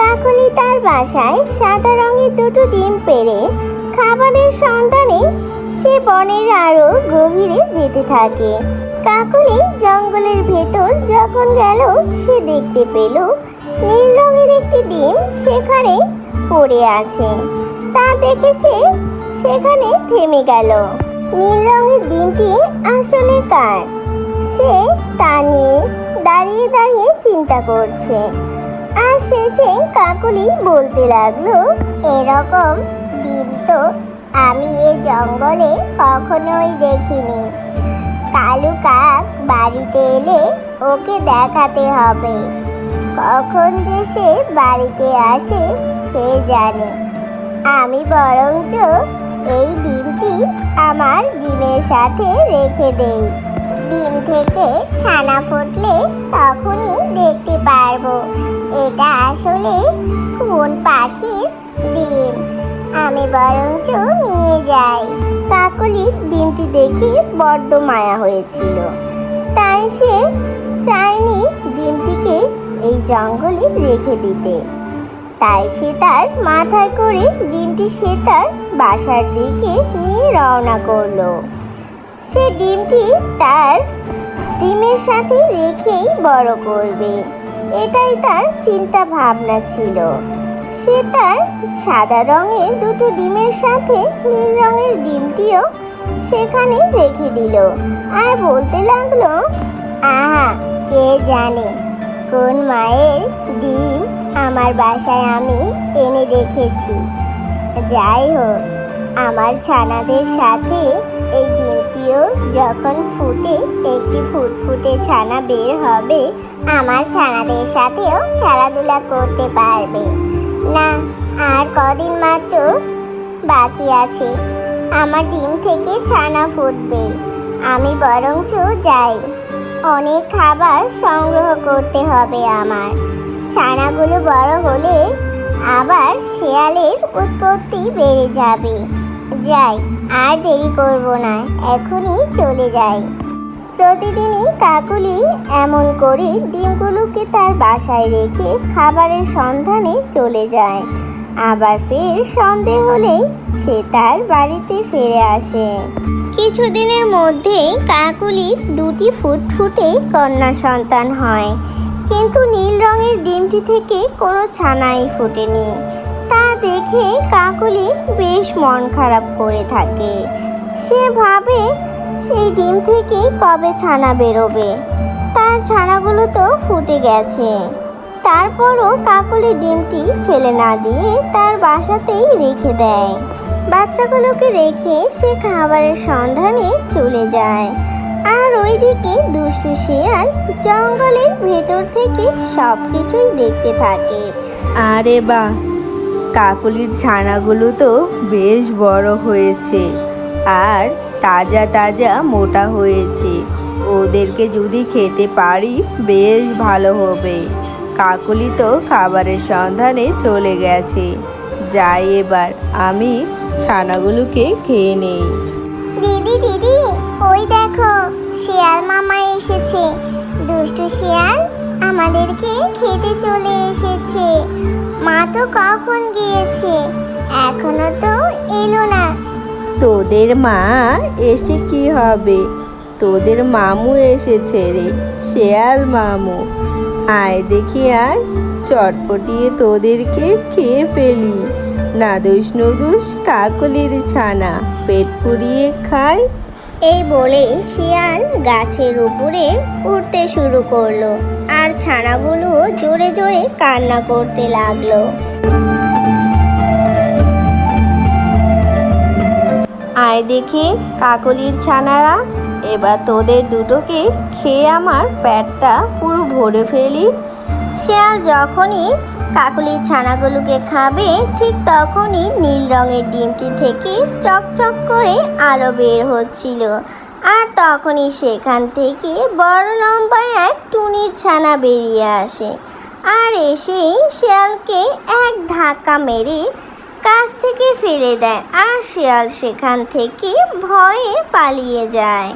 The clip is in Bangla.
কাকলি তার বাসায় সাদা রঙের দুটো ডিম পেড়ে খাবারের সন্ধানে সে বনের আরও গভীরে যেতে থাকে। কাকলি জঙ্গলের ভেতর যখন গেল, সে দেখতে পেল নীল রঙের একটি ডিম সেখানে পড়ে আছে। তা দেখে সে সেখানে থেমে গেল। নীল রঙের ডিমটি আসলে কার? সে তা নিয়ে দাঁড়িয়ে দাঁড়িয়ে চিন্তা করছে। আর শেষে কাকলি বলতে লাগল, এরকম ডিম তো আমি এ জঙ্গলে কখনোই দেখিনি। কালু কাক বাড়িতে এলে ওকে দেখাতে হবে। কখন যে সে বাড়িতে আসে, কে জানে। আমি বরঞ্চ এই ডিমটি আমার ডিমের সাথে রেখে দেই। থেকে ছানা ফুটলে তখনই দেখতে পারব। এটা আসলে কোন পাখির ডিম? আমি বরঞ্চ নিয়ে যাই। কাকলির ডিমটি দেখে বড্ড মায়া হয়েছিল। তাই সে চায়নি ডিমটিকে এই জঙ্গলে রেখে দিতে। তাই সে তার মাথায় করে ডিমটি সে তার বাসার দিকে নিয়ে রওনা করল। সে ডিমটি তার ডিমের সাথে রেখেই বড় করবে। এটাই তার চিন্তা ভাবনা ছিল। সে তার সাদা রঙের দুটো ডিমের সাথে নীল রঙের ডিমটিও সেখানে রেখে দিল আর বলতে লাগল, আহা, কে জানে, কোন মায়ের ডিম আমার বাসায় আমি এনে রেখেছি। যাই হোক আমার ছানাদের সাথে এই ডিমটিও যখন ফুটে, একটি ফুটফুটে ছানা বের হবে, আমার ছানাদের সাথেও খেলাধুলা করতে পারবে। না, আর কদিন মাত্র বাকি আছে। আমার ডিম থেকে ছানা ফুটবে। আমি বরঞ্চ যাই। অনেক খাবার সংগ্রহ করতে হবে আমার। ছানাগুলো বড় হলে আবার শেয়ালের উৎপত্তি বেড়ে যাবে। যাই, আর দেরি করব না, এখনই চলে যাই। প্রতিদিনই কাকুলি এমন করে ডিমগুলোকে তার বাসায় রেখে খাবারের সন্ধানে চলে যায়। আবার ফের সন্ধে হলেই সে তার বাড়িতে ফিরে আসে। কিছুদিনের মধ্যেই কাকুলির দুটি ফুটফুটে কন্যা সন্তান হয়। কিন্তু নীল রঙের ডিমটি থেকে কোনো ছানাই ফোটেনি। দেখে কাকুলি বেশ মন খারাপ করে থাকে। সে ভাবে সেই ডিম থেকে কবে ছানা বেরোবে? তার ছানাগুলো তো ফুটে গেছে। তারপরও কাকুলি ডিমটি ফেলে না দিয়ে তার বাসাতেই রেখে দেয়। বাচ্চাগুলোকে রেখে সে খাবারের সন্ধানে চলে যায়। আর ওইদিকে দুষ্টু শিয়াল জঙ্গলের ভেতর থেকে সব কিছুই দেখতে থাকে। আরে বাহ! কাকলির ছানাগুলো তো বেশ বড় হয়েছে আর তাজা তাজা মোটা হয়েছে। ওদেরকে যদি খেতে পারি, বেশ ভালো হবে। কাকলি তো খাবারের সন্ধানে চলে গেছে। যাই এবার, আমি ছানাগুলোকে খেয়ে নেই। দিদি দিদি, ওই দেখো, শিয়াল মামা এসেছে। দুষ্টু শিয়াল আমাদেরকে খেতে চলে এসেছে। মা তো কখন গিয়েছে? এখনও তো এলো না। তোদের মা এসে কি হবে? তোদের মামু এসেছে রে, শেয়াল মামু। আয় দেখি আয় চটপটিয়ে তোদেরকে খেয়ে ফেলি। নাদুস নদুস কাকলির ছানা, পেট পুড়িয়ে খায় এই বলে শিয়াল গাছের উপরে উঠতে শুরু করল। আর ছানাগুলো জোরে জোরে কান্না করতে লাগল। আয় দেখি কাকলির ছানারা এবার তোদের দুটোকে খেয়ে আমার পেটটা পুরো ভরে ফেলি। শিয়াল যখনই কাকুলির ছানাগুলোকে খাবে, ঠিক তখনই নীল রঙের ডিমটি থেকে চকচক করে আলো বের হচ্ছিল। আর তখনই সেখান থেকে বড় লম্বা এক টুনির ছানা বেরিয়ে আসে। আর এসে শিয়ালকে এক ধাক্কা মেরে কাছ থেকে ফেলে দেয়। আর শিয়াল সেখান থেকে ভয়ে পালিয়ে যায়।